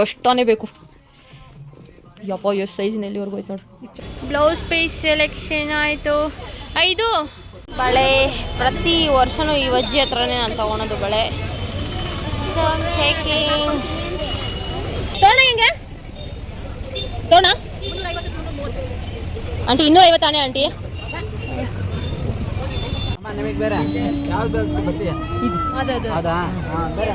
ಎಷ್ಟಾನೇ ಬೇಕು. ಯಪ್ಪ ಎಷ್ಟು ಸೈಜ್ನ ಎಲ್ಲಿವರೆಗೂ ಹೋಯ್ತು ನೋಡಿ. ಬ್ಲೌಸ್ ಪೀಸ್ ಸೆಲೆಕ್ಷನ್ ಆಯಿತು. ಐದು. ಬಳೆ ಪ್ರತಿ ವರ್ಷನೂ ಈ ಅಜ್ಜಿ ಹತ್ರನೇ ನಾನು ತೊಗೊಳೋದು ಬಳೆ. ಸೊ ಟೇಕಿಂಗ್ ತೋಣ ಹೆಂಗೆ. ತೋಣ. ಆಂಟಿ ಇನ್ನೂರ ಐವತ್ತಾನೆ ಆಂಟಿ. ಅಮ್ಮ ನಿಮಗೆ ಬೇರೆ? ಯಾವ್ದು ಬೇಕು ಬತ್ತಿ? ಹೌದಾ? ಹಾಂ ಬೇರೆ.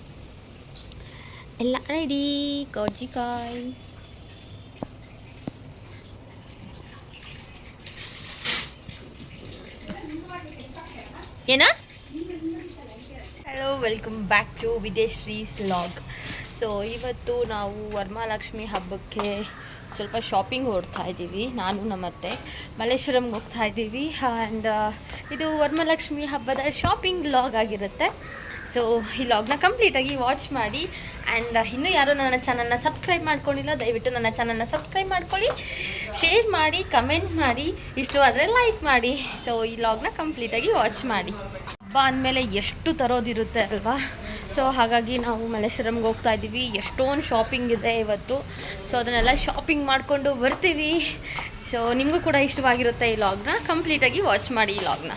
ಎಲ್ಲ ರೆಡಿ ಕರ್ಜಿಕಾಯಿ ಏನ ಹಲೋ ವೆಲ್ಕಮ್ ಬ್ಯಾಕ್ ಟು ವಿದೇಶ್ರೀಸ್ ಲಾಗ್ ಸೊ ಇವತ್ತು ನಾವು ವರಮಹಾಲಕ್ಷ್ಮಿ ಹಬ್ಬಕ್ಕೆ ಸ್ವಲ್ಪ ಶಾಪಿಂಗ್ ಹೊರಡ್ತಾ ಇದ್ದೀವಿ ನಾನು ನಮ್ಮತ್ತೆ ಮಲ್ಲೇಶ್ವರಂಗೆ ಹೋಗ್ತಾ ಇದ್ದೀವಿ ಆ್ಯಂಡ್ ಇದು ವರಮಹಾಲಕ್ಷ್ಮಿ ಹಬ್ಬದ ಶಾಪಿಂಗ್ ಲಾಗ್ ಆಗಿರುತ್ತೆ. ಸೊ ಈ ಲಾಗ್ನ ಕಂಪ್ಲೀಟಾಗಿ ವಾಚ್ ಮಾಡಿ ಆ್ಯಂಡ್ ಇನ್ನೂ ಯಾರೂ ನನ್ನ ಚಾನಲ್ನ ಸಬ್ಸ್ಕ್ರೈಬ್ ಮಾಡ್ಕೊಂಡಿಲ್ಲ, ದಯವಿಟ್ಟು ನನ್ನ ಚಾನಲ್ನ ಸಬ್ಸ್ಕ್ರೈಬ್ ಮಾಡ್ಕೊಳ್ಳಿ. ಶೇರ್ ಮಾಡಿ ಕಮೆಂಟ್ ಮಾಡಿ ಇಷ್ಟು ಆದರೆ ಲೈಕ್ ಮಾಡಿ. ಸೊ ಈ ಲಾಗ್ನ ಕಂಪ್ಲೀಟಾಗಿ ವಾಚ್ ಮಾಡಿ. ಹಬ್ಬ ಅಂದಮೇಲೆ ಎಷ್ಟು ತರೋದಿರುತ್ತೆ ಅಲ್ವಾ? ಸೊ ಹಾಗಾಗಿ ನಾವು ಮಲ್ಲೇಶ್ವರಂಗೆ ಹೋಗ್ತಾ ಇದ್ದೀವಿ. ಎಷ್ಟೊಂದು ಶಾಪಿಂಗ್ ಇದೆ ಇವತ್ತು. ಸೊ ಅದನ್ನೆಲ್ಲ ಶಾಪಿಂಗ್ ಮಾಡಿಕೊಂಡು ಬರ್ತೀವಿ. ಸೊ ನಿಮಗೂ ಕೂಡ ಇಷ್ಟವಾಗಿರುತ್ತೆ ಈ ಲಾಗ್ನ ಕಂಪ್ಲೀಟಾಗಿ ವಾಚ್ ಮಾಡಿ ಈ ಲಾಗ್ನ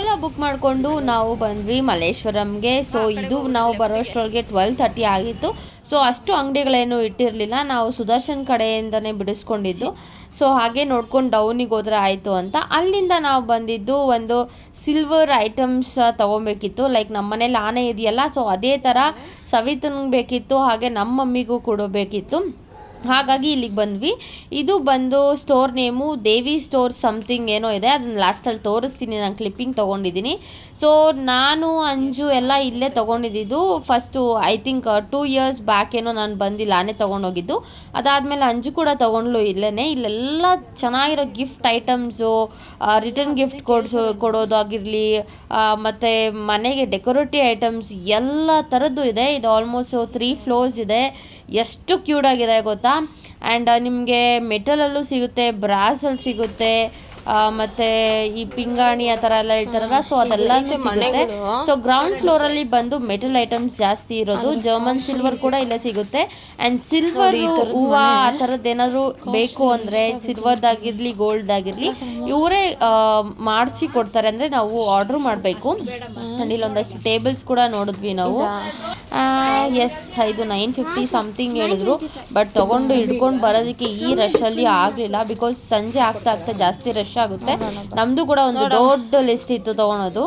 ಎಲ್ಲ ಬುಕ್ ಮಾಡಿಕೊಂಡು ನಾವು ಬಂದ್ವಿ ಮಲ್ಲೇಶ್ವರಂಗೆ. ಸೊ ಇದು ನಾವು ಬರೋಷ್ಟರೊಳಗೆ ಟ್ವೆಲ್ ಥರ್ಟಿ ಆಗಿತ್ತು. ಸೊ ಅಷ್ಟು ಅಂಗಡಿಗಳೇನು ಇಟ್ಟಿರಲಿಲ್ಲ. ನಾವು ಸುದರ್ಶನ್ ಕಡೆಯಿಂದನೇ ಬಿಡಿಸ್ಕೊಂಡಿದ್ದು. ಸೊ ಹಾಗೆ ನೋಡ್ಕೊಂಡು ಡೌನಿಗೆ ಹೋದ್ರೆ ಆಯಿತು ಅಂತ. ಅಲ್ಲಿಂದ ನಾವು ಬಂದಿದ್ದು ಒಂದು ಸಿಲ್ವರ್ ಐಟಮ್ಸ್ ತೊಗೊಬೇಕಿತ್ತು. ಲೈಕ್ ನಮ್ಮ ಮನೇಲಿ ಆನೆ ಇದೆಯಲ್ಲ ಸೊ ಅದೇ ಥರ ಸವಿತನಿಗೆ ಬೇಕಿತ್ತು ಹಾಗೆ ನಮ್ಮ ಮಮ್ಮಿಗೂ ಕೊಡಬೇಕಿತ್ತು ಹಾಗಾಗಿ ಇಲ್ಲಿಗೆ ಬಂದ್ವಿ. ಇದು ಬಂದು store name Devi store something ಏನೋ ಇದೆ. ಅದನ್ನ ಲಾಸ್ಟಲ್ಲಿ ತೋರಿಸ್ತೀನಿ. ನಾನು ಕ್ಲಿಪ್ಪಿಂಗ್ ತೊಗೊಂಡಿದ್ದೀನಿ. ಸೊ ನಾನು, ಅಂಜು ಎಲ್ಲ ಇಲ್ಲೇ ತೊಗೊಂಡಿದ್ದು. First I think two years back ಏನೋ ನಾನು ಬಂದಿಲ್ಲ. ನಾನೇ ತೊಗೊಂಡೋಗಿದ್ದು. ಅದಾದಮೇಲೆ ಅಂಜು ಕೂಡ ತೊಗೊಂಡ್ಲು ಇಲ್ಲೇ ಇಲ್ಲೆಲ್ಲ ಚೆನ್ನಾಗಿರೋ ಗಿಫ್ಟ್ ಐಟಮ್ಸು ರಿಟರ್ನ್ ಗಿಫ್ಟ್ ಕೊಡಿಸೋ ಕೊಡೋದಾಗಿರಲಿ ಮತ್ತು ಮನೆಗೆ ಡೆಕೋರೇಟಿವ್ ಐಟಮ್ಸ್ ಎಲ್ಲ ಥರದ್ದು ಇದೆ. ಇದು ಆಲ್ಮೋಸ್ಟ್ ತ್ರೀ ಫ್ಲೋರ್ಸ್ ಇದೆ. ಎಷ್ಟು ಕ್ಯೂಟ್ ಆಗಿದೆ ಗೊತ್ತಾ? ಆ್ಯಂಡ್ ನಿಮಗೆ ಮೆಟಲಲ್ಲೂ ಸಿಗುತ್ತೆ ಬ್ರಾಸಲ್ಲಿ ಸಿಗುತ್ತೆ. ಮತ್ತೆ ಈ ಪಿಂಗಾಣಿ ಆ ತರ ಎಲ್ಲ ಹೇಳ್ತಾರಲ್ಲ ಸೊ ಅದೆಲ್ಲ ಸಿಗುತ್ತೆ. ಸೊ ಗ್ರೌಂಡ್ ಫ್ಲೋರ್ ಅಲ್ಲಿ ಬಂದು ಮೆಟಲ್ ಐಟಮ್ಸ್ ಜಾಸ್ತಿ ಇರೋದು ಜರ್ಮನ್ ಸಿಲ್ವರ್ ಕೂಡ ಇಲ್ಲ ಸಿಗುತ್ತೆ. ಅಂಡ್ ಸಿಲ್ವರ್ ಹೂವ ಆ ಥರದ್ದು ಏನಾದ್ರು ಬೇಕು ಅಂದ್ರೆ ಸಿಲ್ವರ್ ಸಿಲ್ವರ್ದಾಗಿರ್ಲಿ ಗೋಲ್ಡ್ ಆಗಿರ್ಲಿ ಇವರೇ ಮಾಡಿಸಿ ಕೊಡ್ತಾರೆ ಅಂದ್ರೆ ನಾವು ಆರ್ಡರ್ ಮಾಡಬೇಕು. ಅಂಡ್ ಇಲ್ಲೊಂದಷ್ಟು ಟೇಬಲ್ಸ್ ಕೂಡ ನೋಡಿದ್ವಿ ನಾವು. ಎಸ್ ಇದು ನೈನ್ ಫಿಫ್ಟಿ ಸಮಥಿಂಗ್ ಹೇಳಿದ್ರು. ಬಟ್ ತಗೊಂಡು ಹಿಡ್ಕೊಂಡು ಬರೋದಕ್ಕೆ ಈ ರಶ್ ಅಲ್ಲಿ ಆಗ್ಲಿಲ್ಲ ಬಿಕಾಸ್ ಸಂಜೆ ಆಗ್ತಾ ಆಗ್ತಾ ಜಾಸ್ತಿ ರಶ್ ಆಗುತ್ತೆ. ನಮ್ದು ಕೂಡ ಒಂದು ದೊಡ್ಡ ಲಿಸ್ಟ್ ಇತ್ತು ತಗೊಳೋದು.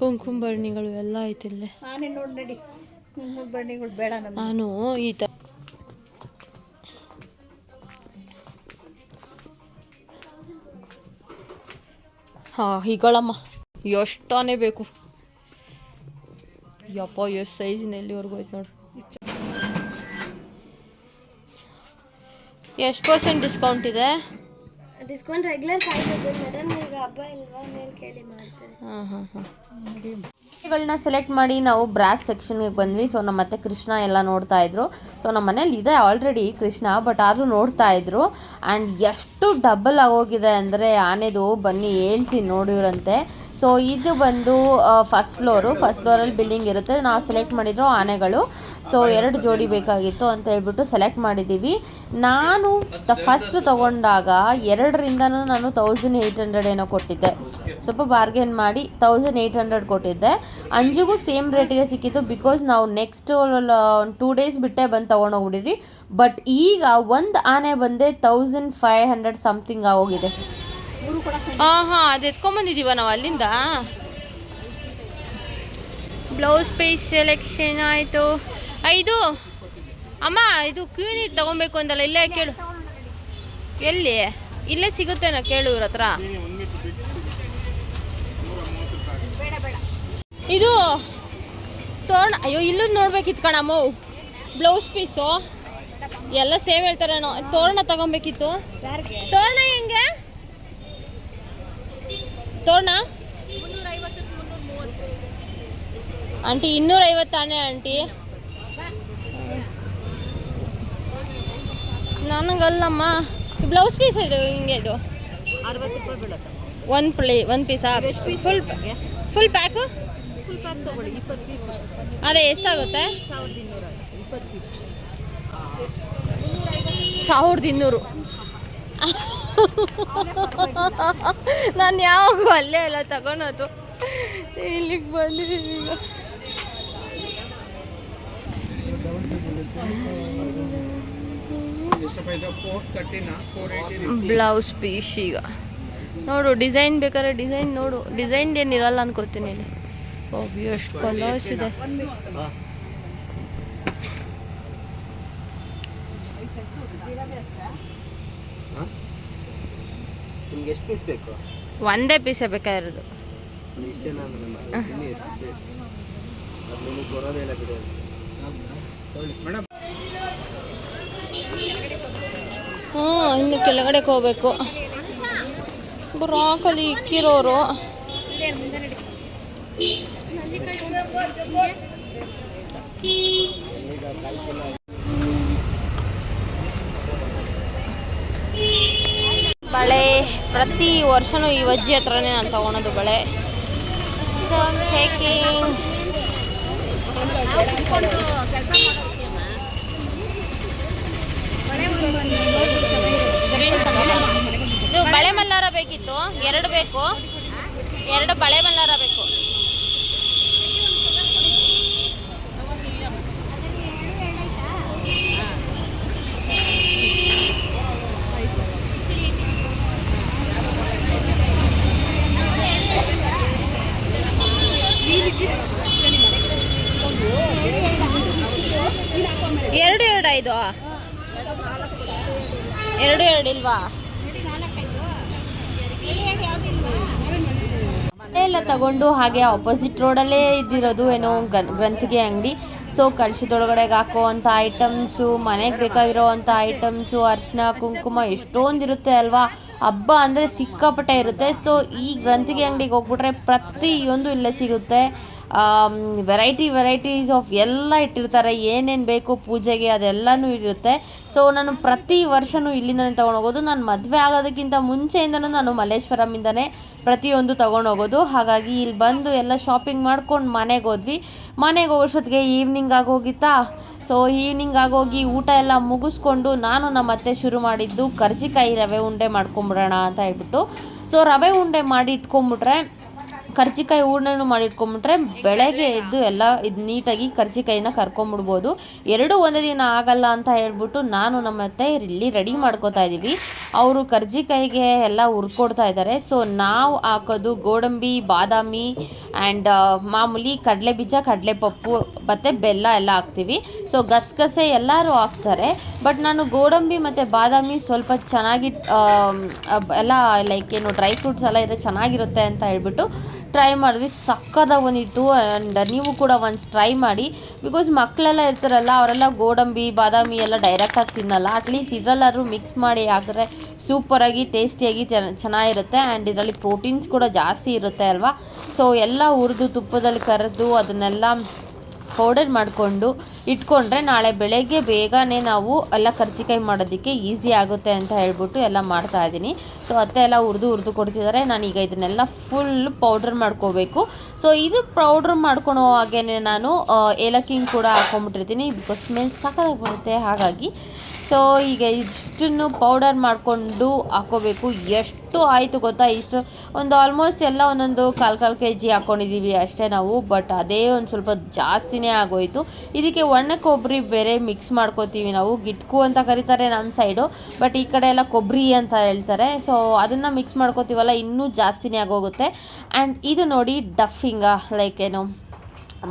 ಕುಂಕುಮ ಬರ್ಣಿಗಳು ಎಲ್ಲ ಐತಿಲ್ಲೇ ನಾನೇ ಬೇಡ ಈ ತರ ಹಾ ಹೀಗಳಮ್ಮ ಎಷ್ಟಾನೇ ಬೇಕು. ಯಪ್ಪ ಎಷ್ಟು ಸೈಜ್ನ ಎಲ್ಲಿವರೆಗೂ ಹೋಯ್ತು ನೋಡ್ರಿ ಎಷ್ಟು ಪರ್ಸೆಂಟ್ ಡಿಸ್ಕೌಂಟ್ ಇದೆ? Discount regular five percent madam ಈಗ ಹಬ್ಬ ಇಲ್ವಾ ಮೇಲೆ ಕೇಳಿ ಮಾಡ್ತಾರೆ ಹಾಂ ಹಾಂ ಹಾಂ. ಗಳನ್ನ ಸೆಲೆಕ್ಟ್ ಮಾಡಿ ನಾವು ಬ್ರಾಸ್ ಸೆಕ್ಷನ್ಗೆ ಬಂದ್ವಿ. ಸೊ ನಮ್ಮ ಮತ್ತೆ ಕೃಷ್ಣ ಎಲ್ಲ ನೋಡ್ತಾ ಇದ್ರು. ಸೊ ನಮ್ಮ ಮನೇಲಿ ಇದೆ ಆಲ್ರೆಡಿ ಕೃಷ್ಣ ಬಟ್ ಆದರೂ ನೋಡ್ತಾ ಇದ್ರು. ಆ್ಯಂಡ್ ಎಷ್ಟು ಡಬಲ್ ಆಗೋಗಿದೆ ಅಂದರೆ ಆನೆದು ಬನ್ನಿ ಹೇಳ್ತೀನಿ ನೋಡಿರಂತೆ ಸೊ ಇದು ಬಂದು ಫಸ್ಟ್ ಫ್ಲೋರು ಫಸ್ಟ್ ಫ್ಲೋರಲ್ಲಿ ಬಿಲ್ಡಿಂಗ್ ಇರುತ್ತೆ. ನಾವು ಸೆಲೆಕ್ಟ್ ಮಾಡಿದ್ರು ಆನೆಗಳು. ಸೊ ಎರಡು ಜೋಡಿ ಬೇಕಾಗಿತ್ತು ಅಂತ ಹೇಳ್ಬಿಟ್ಟು ಸೆಲೆಕ್ಟ್ ಮಾಡಿದ್ದೀವಿ ನಾನು ಫಸ್ಟ್ ತೊಗೊಂಡಾಗ ಎರಡರಿಂದನೂ ನಾನು ತೌಸಂಡ್ ಏಯ್ಟ್ ಹಂಡ್ರೆಡ್ ಏನೋ ಕೊಟ್ಟಿದ್ದೆ. ಸ್ವಲ್ಪ ಬಾರ್ಗೇನ್ ಮಾಡಿ ತೌಸಂಡ್ ಏಯ್ಟ್ ಹಂಡ್ರೆಡ್ ಕೊಟ್ಟಿದ್ದೆ. ಅಂಜುಗೂ ಸೇಮ್ ರೇಟಿಗೆ ಸಿಕ್ಕಿತ್ತು ಬಿಕಾಸ್ ನಾವು ನೆಕ್ಸ್ಟ್ ಟೂ ಡೇಸ್ ಬಿಟ್ಟೆ ಬಂದು ತೊಗೊಂಡೋಗ್ಬಿಟ್ಟಿದ್ವಿ. ಬಟ್ ಈಗ ಒಂದು ಆನೆ ಬಂದೆ ತೌಸಂಡ್ ಫೈವ್ ಹಂಡ್ರೆಡ್ ಸಮಥಿಂಗ್ ಆಗೋಗಿದೆ. ಹಾಂ ಹಾಂ ಅದು ಎತ್ಕೊಂಬಂದಿದ್ದೀವ ನಾವು ಅಲ್ಲಿಂದ? ಬ್ಲೌಸ್ ಪೀಸ್ ಸೆಲೆಕ್ಷನ್ ಆಯಿತು. ಇದು ಅಮ್ಮ, ಇದು ಕ್ಯೂನಿ ತಗೊಬೇಕು ಅಂದಲ್ಲ, ಇಲ್ಲೇ ಕೇಳು. ಎಲ್ಲಿ? ಇಲ್ಲೇ ಸಿಗುತ್ತೇನೋ ಕೇಳು ಇವ್ರ ಹತ್ರ. ಇದು ತೋರಣ, ಅಯ್ಯೋ ಇಲ್ಲೂ ನೋಡ್ಬೇಕಿತ್ತು ಕಣಮ್ಮ ಬ್ಲೌಸ್ ಪೀಸು. ಎಲ್ಲ ಸೇಮ್ ಹೇಳ್ತಾರೇನೋ. ತೋರಣ ತಗೊಬೇಕಿತ್ತು. ತೋರಣ ಹೆಂಗೆ? ತೋರಣ? ಆಂಟಿ ಇನ್ನೂರೈವತ್ತಾನೆ ಆಂಟಿ. ನನಗಲ್ಲಮ್ಮ ಬ್ಲೌಸ್ ಪೀಸ್ ಇದು ಹಿಂಗೆ ಇದು. ಅರವತ್ತು ರೂಪಾಯಿ ಬೀಳುತ್ತೆ. ಒಂದು ಪ್ಲೇ ಒಂದು Pisa. Full full pack full pack ತಗೊಳ್ಳಿ ಇಪ್ಪತ್ತು ಪೀಸ್. ಅದೇ ಎಷ್ಟಾಗುತ್ತೆ? ಸಾವಿರದ ಇನ್ನೂರ ಇಪ್ಪತ್ತು ಪೀಸ್. ಸಾವಿರದ ಇನ್ನೂರು. ನಾನು ಯಾವಾಗ ಅಲ್ಲೇ ಎಲ್ಲ ತಗೊಳೋದು. ಇಲ್ಲಿಗೆ ಬಂದಿದ್ದೀನಿ ಈಗ. ಬ್ಲೌಸ್ ಪೀಸ್ ಈಗ. ನೋಡು ಡಿಸೈನ್ ಬೇಕಾದ್ರೆ ಡಿಸೈನ್ ನೋಡು. ಡಿಸೈನ್ ಏನಿರಲ್ಲ ಅನ್ಕೋತೀನಿ ಇಲ್ಲಿ. ಎಷ್ಟು ಕಲರ್ಸ್ ಇದೆ. ನಿಮ್ಗೆ ಎಷ್ಟು ಪೀಸ್ ಬೇಕು? ಒಂದೇ ಪೀಸೇ ಬೇಕಾಗಿರೋದು ಇಷ್ಟೇನಾ ಅಂದ್ರೆ ಇನ್ನು ಎಷ್ಟು ಬೇಕು? ಅದು ನಿಮಗೆ ಬರೋದೇ ಇಲ್ಲ ಬಿಡಿ ಹ್ಞೂ, ಇನ್ನು ಕೆಳಗಡೆ ಹೋಗ್ಬೇಕು. ಬ್ರಾಕಲ್ಲಿ ಇಕ್ಕಿರೋರು. ಬಳೆ, ಪ್ರತಿ ವರ್ಷನೂ ಈ ಅಜ್ಜಿ ಹತ್ರನೇ ನಾನು ತಗೊಳೋದು ಬಳೆ. ಸೊ ಟೇಕಿಂಗ್ ಇದು ಬಳೆ ಮಲ್ಲಾರ ಬೇಕಿತ್ತು. ಎರಡು ಬೇಕು. ಎರಡು ಬಳೆ ಮಲ್ಲಾರ ಬೇಕು ಎರಡು ಎರಡು ಐದು ಎರಡು ಎರಡು ಇಲ್ವಾ? ಎಲ್ಲ ತಗೊಂಡು ಹಾಗೆ ಆಪೋಸಿಟ್ ರೋಡಲ್ಲೇ ಇದ್ದಿರೋದು ಏನೋ ಗ್ರಂಥಿಗೆ ಅಂಗಡಿ. ಸೊ ಕಳಶದೊಳಗಡೆಗೆ ಹಾಕುವಂಥ ಐಟಮ್ಸು ಮನೆಗೆ ಬೇಕಾಗಿರೋ ಅಂಥ ಐಟಮ್ಸು ಅರಿಶಿನ ಕುಂಕುಮ ಎಷ್ಟೊಂದು ಇರುತ್ತೆ ಅಲ್ವಾ? ಹಬ್ಬ ಅಂದರೆ ಸಿಕ್ಕಾಪಟ್ಟೆ ಇರುತ್ತೆ. ಸೊ ಈ ಗ್ರಂಥಿಗೆ ಅಂಗಡಿಗೆ ಹೋಗ್ಬಿಟ್ರೆ ಪ್ರತಿಯೊಂದು ಇಲ್ಲೇ ಸಿಗುತ್ತೆ. ವೆರೈಟಿ ವೆರೈಟೀಸ್ ಆಫ್ ಎಲ್ಲ ಇಟ್ಟಿರ್ತಾರೆ. ಏನೇನು ಬೇಕು ಪೂಜೆಗೆ ಅದೆಲ್ಲನೂ ಇರುತ್ತೆ. ಸೊ ನಾನು ಪ್ರತಿ ವರ್ಷವೂ ಇಲ್ಲಿಂದನೇ ತೊಗೊಂಡೋಗೋದು. ನಾನು ಮದುವೆ ಆಗೋದಕ್ಕಿಂತ ಮುಂಚೆಯಿಂದನೂ ನಾನು ಮಲ್ಲೇಶ್ವರಮಿಂದನೇ ಪ್ರತಿಯೊಂದು ತೊಗೊಂಡೋಗೋದು. ಹಾಗಾಗಿ ಇಲ್ಲಿ ಬಂದು ಎಲ್ಲ ಶಾಪಿಂಗ್ ಮಾಡ್ಕೊಂಡು ಮನೆಗೆ ಹೋದ್ವಿ. ಮನೆಗೆ ಹೋಗೋಷ್ಟೊತ್ತಿಗೆ ಈವ್ನಿಂಗ್ ಆಗೋಗಿತ್ತಾ? ಸೊ ಈವ್ನಿಂಗ್ ಆಗೋಗಿ ಊಟ ಎಲ್ಲ ಮುಗಿಸ್ಕೊಂಡು ನಾನು ನಮ್ಮ ಅತ್ತೆ ಶುರು ಮಾಡಿದ್ದು ಕರ್ಜಿಕಾಯಿ ರವೆ ಉಂಡೆ ಮಾಡ್ಕೊಂಬಿಡೋಣ ಅಂತ ಹೇಳ್ಬಿಟ್ಟು. ಸೊ ರವೆ ಉಂಡೆ ಮಾಡಿ ಇಟ್ಕೊಂಬಿಟ್ರೆ ಕರ್ಜಿಕಾಯಿ ಹೂರ್ಣನೂ ಮಾಡಿ ಇಟ್ಕೊಂಬಿಟ್ರೆ ಬೆಳಗ್ಗೆ ಎದ್ದು ಎಲ್ಲ ಇದು ನೀಟಾಗಿ ಕರ್ಜಿಕಾಯಿನ ಕರ್ಕೊಂಬಿಡ್ಬೋದು. ಎರಡೂ ಒಂದೇ ದಿನ ಆಗಲ್ಲ ಅಂತ ಹೇಳ್ಬಿಟ್ಟು ನಾನು ನಮ್ಮ ಅತ್ತೆ ಇಲ್ಲಿ ರೆಡಿ ಮಾಡ್ಕೋತಾ ಇದ್ದೀವಿ. ಅವರು ಕರ್ಜಿಕಾಯಿಗೆ ಎಲ್ಲ ಹುರ್ಕೊಡ್ತಾ ಇದ್ದಾರೆ. ಸೊ ನಾವು ಹಾಕೋದು ಗೋಡಂಬಿ, ಬಾದಾಮಿ ಆ್ಯಂಡ್ ಮಾಮೂಲಿ ಕಡಲೆ ಬೀಜ ಕಡಲೆ ಪಪ್ಪು ಮತ್ತು ಬೆಲ್ಲ ಎಲ್ಲ ಹಾಕ್ತೀವಿ. ಸೊ ಗಸಗಸೆ ಎಲ್ಲರೂ ಹಾಕ್ತಾರೆ. ಬಟ್ ನಾನು ಗೋಡಂಬಿ ಮತ್ತು ಬಾದಾಮಿ ಸ್ವಲ್ಪ ಚೆನ್ನಾಗಿ ಎಲ್ಲ ಲೈಕ್ ಏನು ಡ್ರೈ ಫ್ರೂಟ್ಸ್ ಎಲ್ಲ ಇದ್ರೆ ಚೆನ್ನಾಗಿರುತ್ತೆ ಅಂತ ಹೇಳ್ಬಿಟ್ಟು ಟ್ರೈ ಮಾಡಿದ್ವಿ ಸಕ್ಕದಾಗ ಬಂದಿತ್ತು ಆ್ಯಂಡ್ ನೀವು ಕೂಡ ಒನ್ಸ್ ಟ್ರೈ ಮಾಡಿ ಬಿಕಾಸ್ ಮಕ್ಕಳೆಲ್ಲ ಇರ್ತಾರಲ್ಲ, ಅವರೆಲ್ಲ ಗೋಡಂಬಿ, ಬಾದಾಮಿ ಎಲ್ಲ ಡೈರೆಕ್ಟಾಗಿ ತಿನ್ನಲ್ಲ. ಅಟ್ಲೀಸ್ಟ್ ಇದರಲ್ಲಾದ್ರೂ ಮಿಕ್ಸ್ ಮಾಡಿ ಹಾಕಿದ್ರೆ ಸೂಪರಾಗಿ ಟೇಸ್ಟಿಯಾಗಿ ಚೆನ್ನ- ಚೆನ್ನಾಗಿರುತ್ತೆ ಆ್ಯಂಡ್ ಇದರಲ್ಲಿ ಪ್ರೋಟೀನ್ಸ್ ಕೂಡ ಜಾಸ್ತಿ ಇರುತ್ತೆ ಅಲ್ವಾ? ಸೊ ಎಲ್ಲ ಹುರಿದು ತುಪ್ಪದಲ್ಲಿ ಕರೆದು ಅದನ್ನೆಲ್ಲ ಪೌಡರ್ ಮಾಡಿಕೊಂಡು ಇಟ್ಕೊಂಡ್ರೆ ನಾಳೆ ಬೆಳಗ್ಗೆ ಬೇಗನೆ ನಾವು ಎಲ್ಲ ಕರ್ಜಿಕಾಯಿ ಮಾಡೋದಕ್ಕೆ ಈಸಿ ಆಗುತ್ತೆ ಅಂತ ಹೇಳ್ಬಿಟ್ಟು ಎಲ್ಲ ಮಾಡ್ತಾ ಇದ್ದೀನಿ. ಸೊ ಅತ್ತೆ ಎಲ್ಲ ಹುರಿದು ಹುರಿದು ಕೊಡ್ತಿದ್ದಾರೆ ನಾನೀಗ ಇದನ್ನೆಲ್ಲ ಫುಲ್ ಪೌಡ್ರ್ ಮಾಡ್ಕೋಬೇಕು. ಸೊ ಇದು ಪೌಡ್ರ್ ಮಾಡ್ಕೊಳೋ ಹಾಗೇನೆ ನಾನು ಏಲಕ್ಕಿನ ಕೂಡ ಹಾಕೊಂಡ್ಬಿಟ್ಟಿರ್ತೀನಿ. ಬಿಕಾಸ್ ಸ್ಮೆಲ್ ಸಕ್ಕತ್ತಾಗಿ ಬರುತ್ತೆ. ಹಾಗಾಗಿ ಸೊ ಈಗ ಇಷ್ಟನ್ನು ಪೌಡರ್ ಮಾಡಿಕೊಂಡು ಹಾಕೋಬೇಕು. ಎಷ್ಟು ಆಯಿತು ಗೊತ್ತಾ? ಇಷ್ಟು ಒಂದು ಆಲ್ಮೋಸ್ಟ್ ಎಲ್ಲ ಒಂದೊಂದು ಕಾಲು ಕಾಲು ಕೆ ಜಿ ಹಾಕ್ಕೊಂಡಿದ್ದೀವಿ ಅಷ್ಟೇ ನಾವು. ಬಟ್ ಅದೇ ಒಂದು ಸ್ವಲ್ಪ ಜಾಸ್ತಿನೇ ಆಗೋಯಿತು. ಇದಕ್ಕೆ ಒಣ ಕೊಬ್ಬರಿ ಬೇರೆ ಮಿಕ್ಸ್ ಮಾಡ್ಕೋತೀವಿ ನಾವು. ಗಿಟ್ಕು ಅಂತ ಕರೀತಾರೆ ನಮ್ಮ ಸೈಡು ಬಟ್ ಈ ಕಡೆ ಎಲ್ಲ ಕೊಬ್ಬರಿ ಅಂತ ಹೇಳ್ತಾರೆ. ಸೊ ಅದನ್ನು ಮಿಕ್ಸ್ ಮಾಡ್ಕೋತೀವಲ್ಲ, ಇನ್ನೂ ಜಾಸ್ತಿನೇ ಆಗೋಗುತ್ತೆ. ಆ್ಯಂಡ್ ಇದು ನೋಡಿ ಡಫಿಂಗ ಲೈಕ್ ಏನು,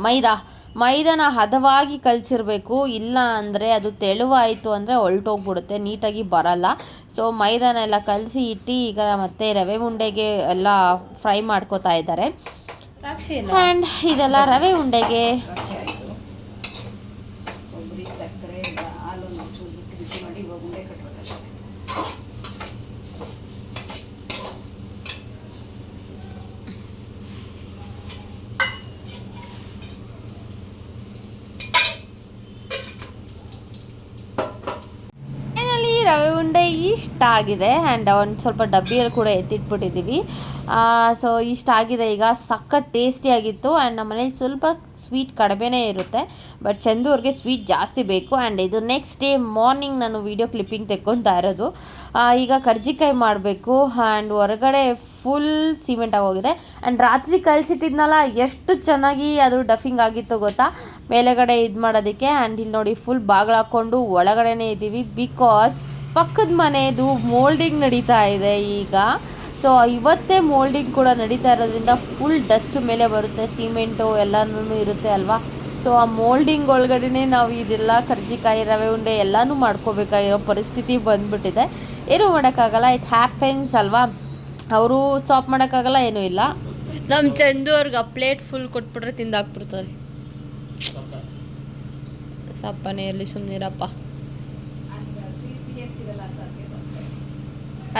ಮೈದಾ. ಮೈದಾನ ಹದವಾಗಿ ಕಲಸಿರ್ಬೇಕು ಇಲ್ಲ ಅಂದರೆ ಅದು ತೆಳುವಾಯಿತು ಅಂದರೆ ಹೊಲ್ಟೋಗ್ಬಿಡುತ್ತೆ ನೀಟಾಗಿ ಬರಲ್ಲ. ಸೊ ಮೈದಾನ ಎಲ್ಲ ಕಲಸಿ ಇಟ್ಟು ಈಗ ಮತ್ತೆ ರವೆ ಉಂಡೆಗೆ ಎಲ್ಲ ಫ್ರೈ ಮಾಡ್ಕೋತಾ ಇದ್ದಾರೆ. ಆ್ಯಂಡ್ ಇದೆಲ್ಲ ರವೆ ಉಂಡೆಗೆ ಉಂಡೆ ಆಗಿದೆ ಆ್ಯಂಡ್ ಒಂದು ಸ್ವಲ್ಪ ಡಬ್ಬಿಯಲ್ಲಿ ಕೂಡ ಎತ್ತಿಟ್ಬಿಟ್ಟಿದ್ದೀವಿ. ಸೊ ಇಷ್ಟ ಆಗಿದೆ ಈಗ ಸಖತ್ ಟೇಸ್ಟಿಯಾಗಿತ್ತು ಆ್ಯಂಡ್ ನಮ್ಮ ಮನೇಲಿ ಸ್ವಲ್ಪ ಸ್ವೀಟ್ ಕಡಿಮೆನೇ ಇರುತ್ತೆ. ಬಟ್ ಚಂದು ಅವ್ರಿಗೆ ಸ್ವೀಟ್ ಜಾಸ್ತಿ ಬೇಕು ಆ್ಯಂಡ್ ಇದು ನೆಕ್ಸ್ಟ್ ಡೇ ಮಾರ್ನಿಂಗ್ ನಾನು ವೀಡಿಯೋ ಕ್ಲಿಪ್ಪಿಂಗ್ ತೆಕ್ಕೊತಾ ಇರೋದು. ಈಗ ಕರ್ಜಿಕಾಯಿ ಮಾಡಬೇಕು ಆ್ಯಂಡ್ ಹೊರಗಡೆ ಫುಲ್ ಸಿಮೆಂಟ್ ಆಗೋಗಿದೆ ಆ್ಯಂಡ್ ರಾತ್ರಿ ಕಲಿಸಿಟ್ಟಿದ್ನಲ್ಲ, ಎಷ್ಟು ಚೆನ್ನಾಗಿ ಅದು ಡಫಿಂಗ್ ಆಗಿತ್ತು ಗೊತ್ತಾ? ಮೇಲೆಗಡೆ ಇದು ಮಾಡೋದಕ್ಕೆ ಆ್ಯಂಡ್ ಇಲ್ಲಿ ನೋಡಿ ಫುಲ್ ಬಾಗಿಲು ಹಾಕ್ಕೊಂಡು ಒಳಗಡೆನೇ ಇದ್ದೀವಿ ಬಿಕಾಸ್ ಪಕ್ಕದ ಮನೆಯದು ಮೋಲ್ಡಿಂಗ್ ನಡೀತಾ ಇದೆ ಈಗ. ಸೊ ಇವತ್ತೇ ಮೋಲ್ಡಿಂಗ್ ಕೂಡ ನಡೀತಾ ಇರೋದ್ರಿಂದ ಫುಲ್ ಡಸ್ಟ್ ಮೇಲೆ ಬರುತ್ತೆ ಸಿಮೆಂಟು ಎಲ್ಲನೂ ಇರುತ್ತೆ ಅಲ್ವಾ? ಸೊ ಆ ಮೋಲ್ಡಿಂಗ್ ಒಳಗಡೆನೇ ನಾವು ಇದೆಲ್ಲ ಕರ್ಜಿಕಾಯಿ ರವೆ ಉಂಡೆ ಎಲ್ಲನೂ ಮಾಡ್ಕೋಬೇಕಾಗಿರೋ ಪರಿಸ್ಥಿತಿ ಬಂದ್ಬಿಟ್ಟಿದೆ. ಏನೂ ಮಾಡೋಕ್ಕಾಗಲ್ಲ ಇಟ್ ಹ್ಯಾಪೆನ್ಸ್ ಅಲ್ವಾ? ಅವರು ಸ್ಟಾಪ್ ಮಾಡೋಕ್ಕಾಗಲ್ಲ ಏನೂ ಇಲ್ಲ. ನಮ್ಮ ಚಂದು ಅವ್ರಿಗೆ ಆ ಪ್ಲೇಟ್ ಫುಲ್ ಕೊಟ್ಬಿಟ್ರೆ ತಿಂದಾಕ್ಬಿಡ್ತಾರೆ. ಸಪ್ಪನೇ ಇರಲಿ ಸುಮ್ಮನಿರಪ್ಪ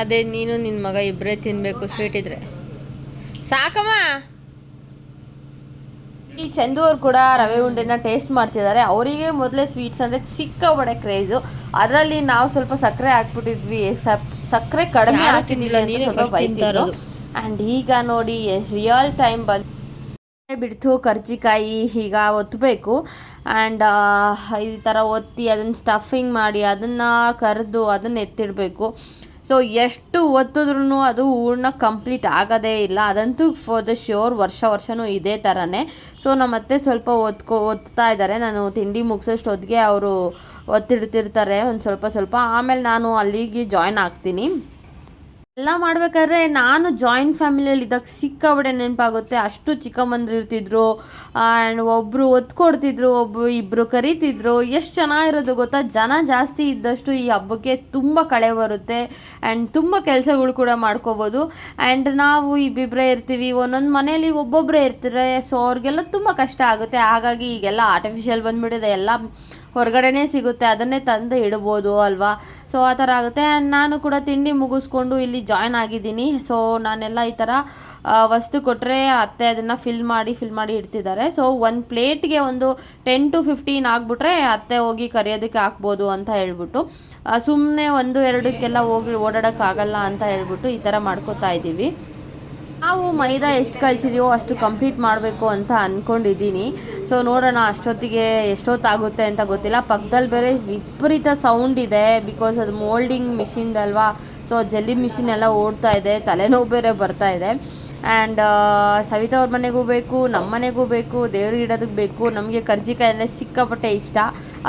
ಅದೇ ನೀನು ನಿನ್ನ ಮಗ ಇಬ್ಬರೇ ತಿನ್ನಬೇಕು ಸ್ವೀಟ್ ಇದ್ರೆ. ಸಾಕಮ್ಮ! ಈ ಚಂದು ಅವ್ರು ಕೂಡ ರವೆ ಉಂಡೆನ ಟೇಸ್ಟ್ ಮಾಡ್ತಿದ್ದಾರೆ. ಅವರಿಗೆ ಮೊದಲೇ ಸ್ವೀಟ್ಸ್ ಅಂದರೆ ಸಿಕ್ಕಾಬಡೆ ಕ್ರೇಜು ಅದರಲ್ಲಿ ನಾವು ಸ್ವಲ್ಪ ಸಕ್ಕರೆ ಹಾಕ್ಬಿಟ್ಟಿದ್ವಿ. ಸಕ್ಕರೆ ಕಡಿಮೆ ಹಾಕ್ತಿನಿಲ್ಲ ನೀನು. ಆ್ಯಂಡ್ ಈಗ ನೋಡಿ ರಿಯಲ್ ಟೈಮ್ ಬಂದು ಬಿಡ್ತು, ಕರ್ಜಿಕಾಯಿ ಈಗ ಒತ್ತಬೇಕು ಆ್ಯಂಡ್ ಈ ಥರ ಒತ್ತಿ ಅದನ್ನು ಸ್ಟಫಿಂಗ್ ಮಾಡಿ ಅದನ್ನು ಕರೆದು ಅದನ್ನು ಎತ್ತಿಡಬೇಕು. ಸೊ ಎಷ್ಟು ಒತ್ತಿದ್ರೂ ಅದು ಹೂರ್ಣ ಕಂಪ್ಲೀಟ್ ಆಗೋದೇ ಇಲ್ಲ. ಅದಂತೂ ಫಾರ್ ದ ಶ್ಯೂರ್ ವರ್ಷ ವರ್ಷವೂ ಇದೇ ಥರನೇ ಸೊ ನಮ್ಮ ಅತ್ತೆ ಸ್ವಲ್ಪ ಒತ್ಕೊ, ಒತ್ತಾ ಇದ್ದಾರೆ ನಾನು ತಿಂಡಿ ಮುಗಿಸೋಷ್ಟೊತ್ತಿಗೆ ಅವರು ಒತ್ತಿಡ್ತಿರ್ತಾರೆ. ಒಂದು ಸ್ವಲ್ಪ ಸ್ವಲ್ಪ. ಆಮೇಲೆ ನಾನು ಅಲ್ಲಿಗೆ ಜಾಯ್ನ್ ಆಗ್ತೀನಿ. ಎಲ್ಲ ಮಾಡ್ಬೇಕಾದ್ರೆ ನಾನು ಜಾಯಿಂಟ್ ಫ್ಯಾಮಿಲಿಯಲ್ಲಿ ಇದ್ದಾಗ ಸಿಕ್ಕಾಬಡೆ ನೆನಪಾಗುತ್ತೆ. ಅಷ್ಟು ಚಿಕ್ಕಮ್ಮಂದ್ರು ಇರ್ತಿದ್ರು. ಆ್ಯಂಡ್ ಒಬ್ಬರು ಒತ್ಕೊಡ್ತಿದ್ರು ಒಬ್ಬರು ಇಬ್ಬರು ಕರೀತಿದ್ರು. ಎಷ್ಟು ಚೆನ್ನಾಗಿರೋದು ಗೊತ್ತಾ? ಜನ ಜಾಸ್ತಿ ಇದ್ದಷ್ಟು ಈ ಹಬ್ಬಕ್ಕೆ ತುಂಬ ಕಳೆ ಬರುತ್ತೆ. ಆ್ಯಂಡ್ ತುಂಬ ಕೆಲಸಗಳು ಕೂಡ ಮಾಡ್ಕೋಬೋದು. ಆ್ಯಂಡ್ ನಾವು ಇಬ್ಬಿಬ್ಬರೇ ಇರ್ತೀವಿ. ಒಂದೊಂದು ಮನೇಲಿ ಒಬ್ಬೊಬ್ಬರೇ ಇರ್ತಾರೆ ಸೊ ಅವ್ರಿಗೆಲ್ಲ ತುಂಬ ಕಷ್ಟ ಆಗುತ್ತೆ. ಹಾಗಾಗಿ ಈಗೆಲ್ಲ ಆರ್ಟಿಫಿಷಿಯಲ್ ಬಂದುಬಿಟ್ಟಿದೆ. ಎಲ್ಲ ಹೊರಗಡೆನೇ ಸಿಗುತ್ತೆ, ಅದನ್ನೇ ತಂದು ಇಡ್ಬೋದು ಅಲ್ವಾ? ಸೊ ಆ ಥರ ಆಗುತ್ತೆ. ಆ್ಯಂಡ್ ನಾನು ಕೂಡ ತಿಂಡಿ ಮುಗಿಸ್ಕೊಂಡು ಇಲ್ಲಿ ಜಾಯ್ನ್ ಆಗಿದ್ದೀನಿ. ಸೊ ನಾನೆಲ್ಲ ಈ ಥರ ವಸ್ತು ಕೊಟ್ಟರೆ ಅತ್ತೆ ಅದನ್ನು ಫಿಲ್ ಮಾಡಿ ಫಿಲ್ ಮಾಡಿ ಇಡ್ತಿದ್ದಾರೆ. ಸೊ ಒಂದು ಪ್ಲೇಟ್ಗೆ ಒಂದು ಟೆನ್ ಟು ಫಿಫ್ಟೀನ್ ಆಗಿಬಿಟ್ರೆ ಅತ್ತೆ ಹೋಗಿ ಕರೆಯೋದಕ್ಕೆ ಹಾಕ್ಬೋದು ಅಂತ ಹೇಳ್ಬಿಟ್ಟು ಸುಮ್ಮನೆ ಒಂದು ಎರಡಕ್ಕೆಲ್ಲ ಹೋಗಿ ಓಡಾಡೋಕ್ಕಾಗಲ್ಲ ಅಂತ ಹೇಳ್ಬಿಟ್ಟು ಈ ಥರ ಮಾಡ್ಕೋತಾ ಇದ್ದೀವಿ. ನಾವು ಮೈದಾ ಎಷ್ಟು ಕಲಿಸಿದೀವೋ ಅಷ್ಟು ಕಂಪ್ಲೀಟ್ ಮಾಡಬೇಕು ಅಂತ ಅಂದ್ಕೊಂಡಿದ್ದೀನಿ ಸೊ ನೋಡೋಣ, ಅಷ್ಟೊತ್ತಿಗೆ ಎಷ್ಟೊತ್ತಾಗುತ್ತೆ ಅಂತ ಗೊತ್ತಿಲ್ಲ. ಪಕ್ಕದಲ್ಲಿ ಬೇರೆ ವಿಪರೀತ ಸೌಂಡ್ ಇದೆ ಬಿಕಾಸ್ ಅದು ಮೋಲ್ಡಿಂಗ್ ಮಿಷಿನ್ದಲ್ವಾ ಸೊ ಜಲ್ಲಿ ಮಿಷಿನ್ ಎಲ್ಲ ಓಡ್ತಾ ಇದೆ, ತಲೆನೋವು ಬೇರೆ ಬರ್ತಾ ಇದೆ. ಆ್ಯಂಡ್ ಸವಿತಾ ಅವ್ರ ಮನೆಗೂ ಬೇಕು ನಮ್ಮ ಮನೆಗೂ ಬೇಕು, ದೇವ್ರಿಗೆ ಇಡೋದಕ್ಕೆ ಬೇಕು. ನಮಗೆ ಕರ್ಜಿಕಾಯಿ ಎಲ್ಲ ಸಿಕ್ಕಾಪಟ್ಟೆ ಇಷ್ಟ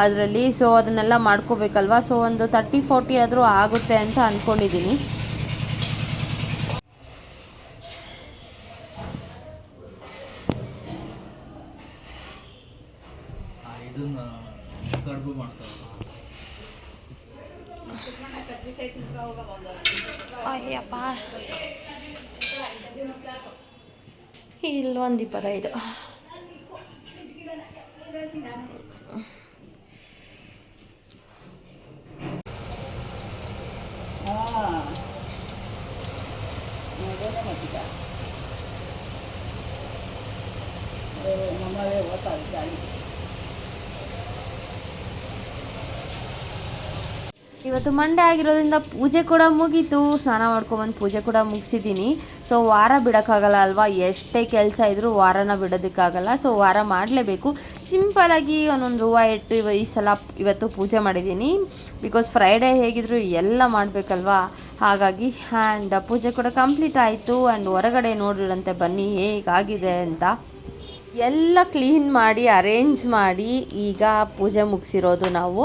ಅದರಲ್ಲಿ. ಸೊ ಅದನ್ನೆಲ್ಲ ಮಾಡ್ಕೋಬೇಕಲ್ವಾ? ಸೊ ಒಂದು ತರ್ಟಿ ಫೋರ್ಟಿ ಆದರೂ ಆಗುತ್ತೆ ಅಂತ ಅಂದ್ಕೊಂಡಿದ್ದೀನಿ ಇಲ್ಲೊಂದು ಇಪ್ಪತ್ತೈದು ಇವತ್ತು ಮಂಡೆ ಆಗಿರೋದ್ರಿಂದ ಪೂಜೆ ಕೂಡ ಮುಗೀತು. ಸ್ನಾನ ಮಾಡ್ಕೊಂಡ್ಬಂದು ಪೂಜೆ ಕೂಡ ಮುಗಿಸಿದ್ದೀನಿ. ಸೊ ವಾರ ಬಿಡೋಕ್ಕಾಗಲ್ಲ ಅಲ್ವಾ? ಎಷ್ಟೇ ಕೆಲಸ ಇದ್ದರೂ ವಾರನ ಬಿಡೋದಕ್ಕಾಗಲ್ಲ. ಸೊ ವಾರ ಮಾಡಲೇಬೇಕು. ಸಿಂಪಲಾಗಿ ಒಂದೊಂದು ಹೂವು ಇಟ್ಟು ಇವ ಈ ಸಲ ಇವತ್ತು ಪೂಜೆ ಮಾಡಿದ್ದೀನಿ. ಬಿಕಾಸ್ ಫ್ರೈಡೇ ಹೇಗಿದ್ರು ಎಲ್ಲ ಮಾಡಬೇಕಲ್ವಾ? ಹಾಗಾಗಿ ಆ್ಯಂಡ್ ಪೂಜೆ ಕೂಡ ಕಂಪ್ಲೀಟ್ ಆಯಿತು. ಆ್ಯಂಡ್ ಹೊರಗಡೆ ನೋಡಿರಂತೆ ಬನ್ನಿ ಹೇಗಾಗಿದೆ ಅಂತ. ಎಲ್ಲ ಕ್ಲೀನ್ ಮಾಡಿ ಅರೇಂಜ್ ಮಾಡಿ ಈಗ ಪೂಜೆ ಮುಗಿಸಿರೋದು ನಾವು.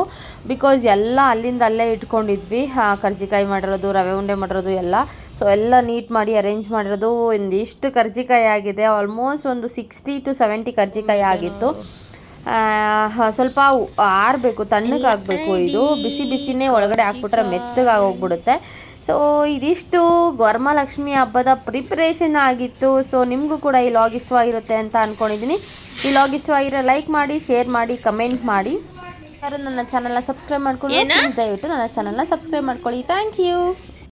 ಬಿಕಾಸ್ ಎಲ್ಲ ಅಲ್ಲಿಂದ ಅಲ್ಲೇ ಇಟ್ಕೊಂಡಿದ್ವಿ ಕರ್ಜಿಕಾಯಿ ಮಾಡಿರೋದು, ರವೆ ಉಂಡೆ ಮಾಡಿರೋದು ಎಲ್ಲ. ಸೊ ಎಲ್ಲ ನೀಟ್ ಮಾಡಿ ಅರೇಂಜ್ ಮಾಡಿರೋದು ಒಂದಿಷ್ಟು ಕರ್ಜಿಕಾಯಿ ಆಗಿದೆ. ಆಲ್ಮೋಸ್ಟ್ ಒಂದು ಸಿಕ್ಸ್ಟಿ ಟು ಸೆವೆಂಟಿ ಕರ್ಜಿಕಾಯಿ ಆಗಿತ್ತು. ಸ್ವಲ್ಪ ಆರಬೇಕು ತಣ್ಣಗಾಗಬೇಕು ಇದು. ಬಿಸಿ ಬಿಸಿನೇ ಒಳಗಡೆ ಹಾಕ್ಬಿಟ್ರೆ ಮೆತ್ತಗಾಗಿ ಹೋಗ್ಬಿಡುತ್ತೆ ಸೊ ಇದಿಷ್ಟು ವರಮಹಾಲಕ್ಷ್ಮಿ ಹಬ್ಬದ ಪ್ರಿಪ್ರೇಷನ್ ಆಗಿತ್ತು. ಸೊ ನಿಮಗೂ ಕೂಡ ಈ ಲಾಗ್ ಇಷ್ಟವಾಗಿರುತ್ತೆ ಅಂತ ಅಂದ್ಕೊಂಡಿದ್ದೀನಿ ಈ ಲಾಗ್ ಇಷ್ಟವಾಗಿರೋ ಲೈಕ್ ಮಾಡಿ ಶೇರ್ ಮಾಡಿ ಕಮೆಂಟ್ ಮಾಡಿ. ಯಾರು ನನ್ನ ಚಾನಲ್ನ ಸಬ್ಸ್ಕ್ರೈಬ್ ಮಾಡ್ಕೊಂಡು please ದಯವಿಟ್ಟು ನನ್ನ ಚಾನಲ್ನ ಸಬ್ಸ್ಕ್ರೈಬ್ ಮಾಡ್ಕೊಳ್ಳಿ. Thank you